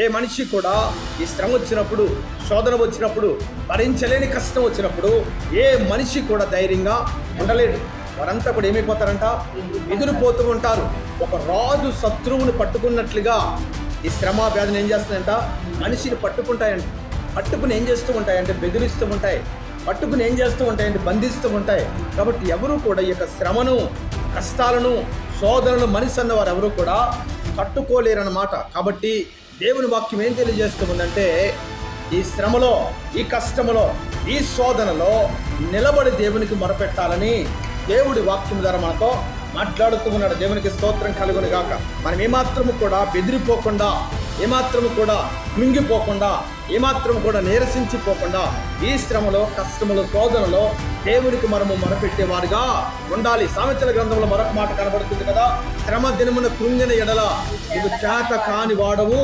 ఏ మనిషి కూడా ఈ శ్రమ వచ్చినప్పుడు శోధన వచ్చినప్పుడు భరించలేని కష్టం వచ్చినప్పుడు ఏ మనిషి కూడా ధైర్యంగా ఉండలేడు. వారంతా కూడా ఏమైపోతారంట? ఎదురుపోతూ ఉంటారు. ఒక రాజు శత్రువుని పట్టుకున్నట్లుగా ఈ శ్రమ వ్యాధిని ఏం చేస్తుందంట మనిషిని పట్టుకుంటాయంట. పట్టుకుని ఏం చేస్తూ ఉంటాయంటే బెదిరిస్తూ ఉంటాయి. పట్టుకుని ఏం చేస్తూ ఉంటాయంటే బంధిస్తూ ఉంటాయి. కాబట్టి ఎవరు కూడా ఈ యొక్క శ్రమను కష్టాలను శోధనలు మనిషి అన్నవారు ఎవరూ ఎవరు కూడా తట్టుకోలేరన్నమాట. కాబట్టి దేవుని వాక్యం ఏం తెలియజేస్తామందంటే ఈ శ్రమలో ఈ కష్టములో ఈ శోధనలో నిలబడి దేవునికి మొరపెట్టాలని దేవుడి వాక్యం ద్వారా మనతో మాట్లాడుతూ ఉన్నాడు. దేవునికి స్తోత్రం కలుగును గాక. మనం ఏమాత్రము కూడా బెదిరిపోకుండా ఏమాత్రము కూడా కృంగిపోకుండా ఏమాత్రము కూడా నీరసించిపోకుండా ఈ శ్రమలో కష్టములు శోధనలో దేవునికి మనము మొరపెట్టేవారుగా ఉండాలి. సామెతల గ్రంథంలో మరొక మాట కనబడుతుంది కదా శ్రమ దినమున కృంగిన ఎడల ఇది చేత కాని వాడవు